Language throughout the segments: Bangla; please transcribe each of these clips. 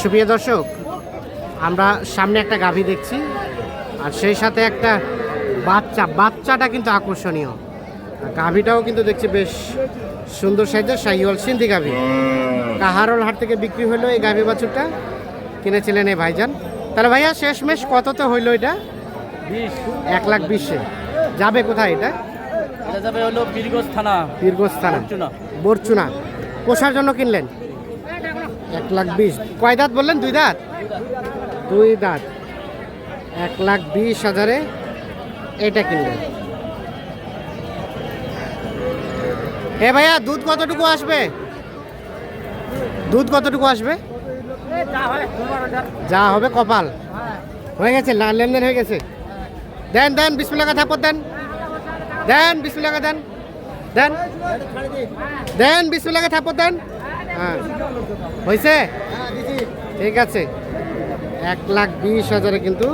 সুপ্রিয় দর্শক আমরা সামনে একটা গাভী দেখছি আর সেই সাথে একটা বাচ্চা বাচ্চাটা কিন্তু আকর্ষণীয়। আর গাভীটাও কিন্তু দেখছি বেশ সুন্দর সাইজের শাহিওয়াল সিন্ধি গাভী। কাহারল হাট থেকে বিক্রি হলো এই গাভী বাছুরটা কিনেছিলেন এই ভাইজান। তাহলে ভাইয়া শেষমেশ কততে হইল এটা? এক লাখ বিশে। যাবে কোথায় এটা? এটা যাবে হলো বীরগঞ্জ থানা। পীরগঞ্জ থানা। চুনা বরচুনা। পোষার জন্য কিনলেন? এক লাখ বিশ। কয় দাঁত বললেন? দুই দাঁত? দুই দাঁত। এক লাখ বিশ হাজারে এটা কিনলেন। এ ভাইয়া, দুধ কতটুকু আসবে? দুধ কতটুকু আসবে? যা হবে কপাল। হয়ে গেছে লেনদেন হয়ে গেছে। দেন দেন টাকা থাপর দেন। দেন টাকা দেন। দেন। দেন টাকা থাপর দেন। হ্যাঁ। হয়েছে ঠিক আছে। এক লাখ বিশ হাজারে কিন্তু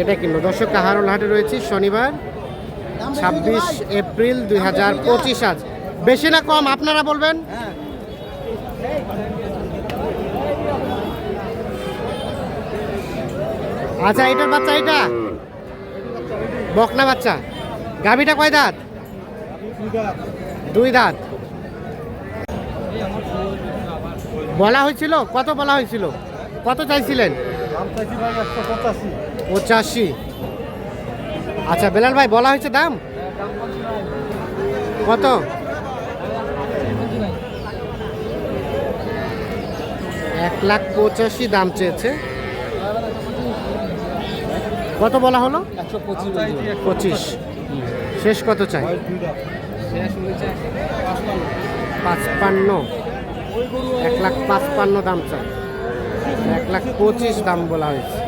এটা কিনলো দর্শক কাহারুল হাটে রয়েছে শনিবার, ছাব্বিশ এপ্রিল দুই হাজার পঁচিশ আজ। বেশি না কম, আপনারা বলবেন? আচ্ছা এটার বাচ্চা এটা বকনা বাচ্চা। গাভিটা কয় দাঁত? দুই দাঁত। বলা হয়েছিল? কত বলা হয়েছিল? কত চাইছিলেন? পঁচাশি। আচ্ছা বেলাল ভাই, বলা হয়েছে দাম? কত? এক লাখ পঁচাশি দাম চেয়েছে। কত বলা হলো? পঁচিশ। শেষ কত চাই? পাঁচপান্ন। এক লাখ পাঁচপান্ন দাম চাই। এক লাখ পঁচিশ দাম বলা হয়েছে।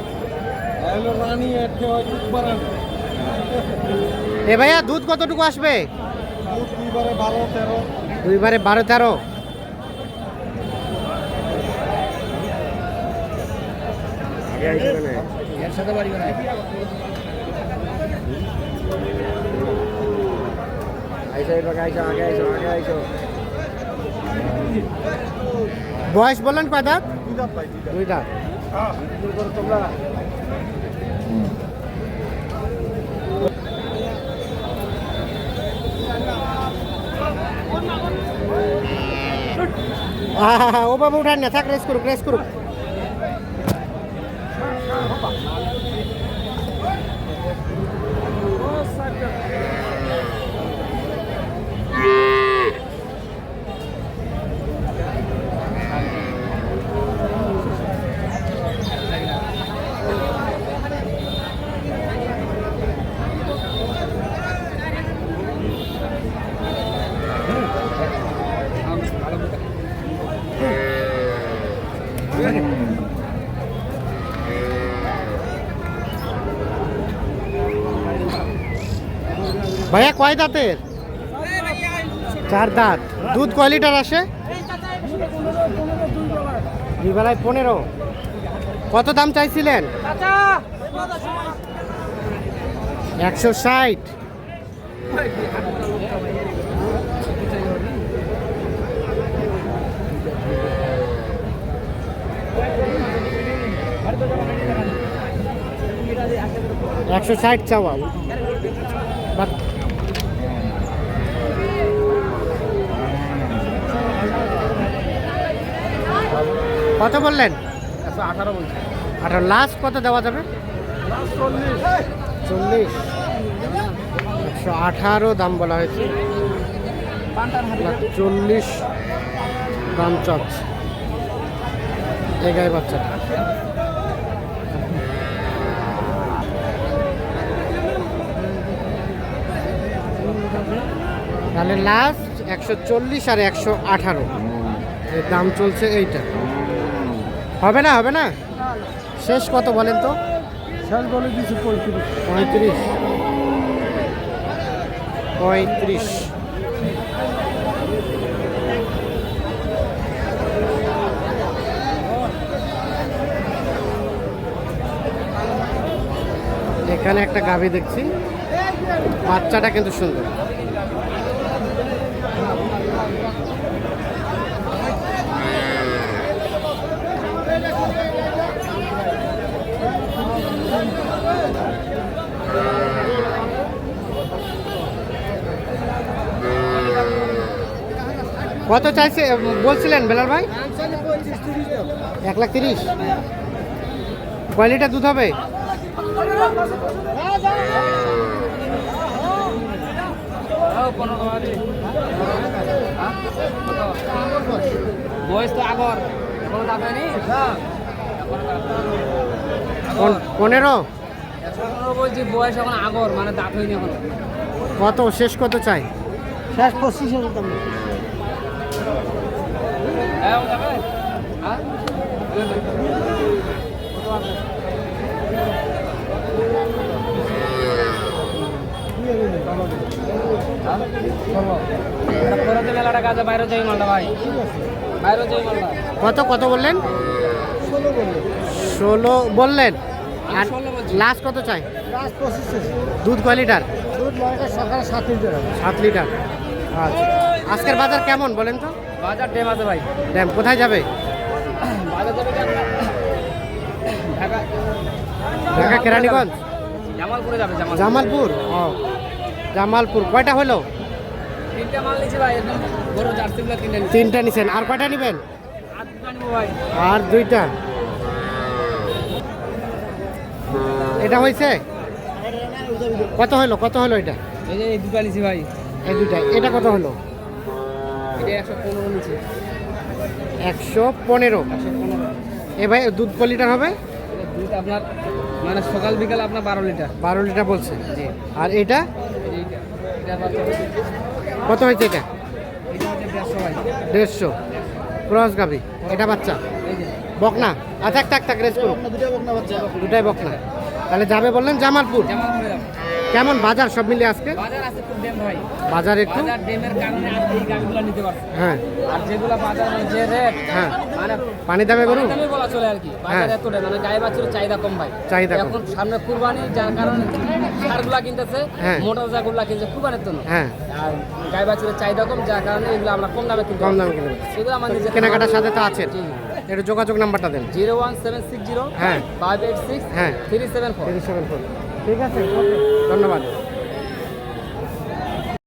এ ভাইয়া, দুধ কতটুকু আসবে? দুইবারে বারো তেরো। এর সাথে বাড়ি বানায় বয়স বললেন কয় দাঁত? দুই দাঁত। ও বাবু উঠান না থাক রেস করুক রেস করুক। ভাইয়া, কয় দাঁতের? চার দাঁত। দুধ কয় লিটার আসে? দুই পনেরো। কত দাম চাইছিলেন? একশো ষাট। একশো ষাট চাওয়া। কত বললেন? আঠারো বলছে। আঠারো। লাস্ট কত দেওয়া যাবে? চল্লিশ। একশো আঠারো দাম বলা হয়েছে। চল্লিশ দাম চাচ্ছে এই গায়ে বাচ্চা তাহলে লাস্ট একশো চল্লিশ আর একশো আঠারো। দাম চলছে এইটা। হবে না হবে না? শেষ কত বলেন তো? শেষ বলে দিচ্ছি পঁয়ত্রিশ। পঁয়ত্রিশ। পঁয়ত্রিশ। এখানে একটা গাভী দেখছি। বাচ্চাটা কিন্তু সুন্দর। কত চাইছে বলছিলেন বেলাল ভাই? এক লাখ তিরিশ। কোয়ালিটা দুধ হবে? বয়স তো আগর। পনেরো? বলছি বয়স এখন আগর মানে দাঁত হয়নি এখন। কত? শেষ কত চাই? শেষ পঁচিশ কত কত বললেন? ষোলো বললেন। আর। লাস্ট কত চাই? দুধ কয় লিটার? দুধ সকালে সাত লিটার। সাত লিটার। আচ্ছা। আজকের বাজার কেমন বলেন তো? বাজার ডেম আছে ভাই। ড্যাম কোথায় যাবে? বাজার যাবে ঢাকা। ঢাকা। কেরানীগঞ্জ? জামালপুরে যাবে জামালপুর। জামালপুর? ও জামালপুর। কয়টা হলো? তিনটা মাল নিয়েছি ভাই বড় জার্সিগুলো কিনে তিনটা নিছেন। আর কয়টা নেবেন? আর দুটো দুইটা? এটা হয়েছে? কত হলো? কত হলো এটা? এই দুটো নিয়েছি ভাই। এই দুইটা। এটা কত হলো? এটা একশো পনেরো নিচ্ছে একশো পনেরো। একশো পনেরো। এ ভাই দুধ ক লিটার হবে? দুধ আপনার মানে সকাল বিকাল আপনার বারো লিটার। বারো লিটার বলছে। আর এটা? কত হয়েছে? এটা? দেড়শো ক্রস গাবি এটা বাচ্চা? বকনা? আচ্ছা থাক থাক থাক রেস করুন। দুটো দুটাই বকনা। তাহলে যাবে বললেন জামালপুর। কেমন বাজার সব মিলে আজকে? বাজার আছে খুব ডেম ভাই। বাজার একটু? বাজার ডেমের কারণে আজকে এই গাড়িগুলো নিতে পারছে হ্যাঁ। আর যেগুলো বাজার যে রেট হ্যাঁ। মানে পানি দামে গরু? বলা চলে আর কি। হ্যাঁ। বাজার এত মানে গায়ে বাছুরের চাহিদা কম ভাই। চাহিদা। এখন সামনে কুরবানি যার কারণে সারগুলা কিনতেছে হ্যাঁ। মোটর জাগুলা কিনছে কুরবানির জন্য। হ্যাঁ। আর গায়ে বাছুরের চাহিদা কম যার কারণে এগুলো আমরা কম দামে কিনতে কম দামে কিনে এগুলো আমাদের কেনাকাটার সাথে তো আছে একটু যোগাযোগ নাম্বারটা দেন। Zero one seven six zero হ্যাঁ। ফাইভ এইট সিক্স হ্যাঁ। Three seven four. তিরিশ সেভেন ফোর। ঠিক আছে ধন্যবাদ।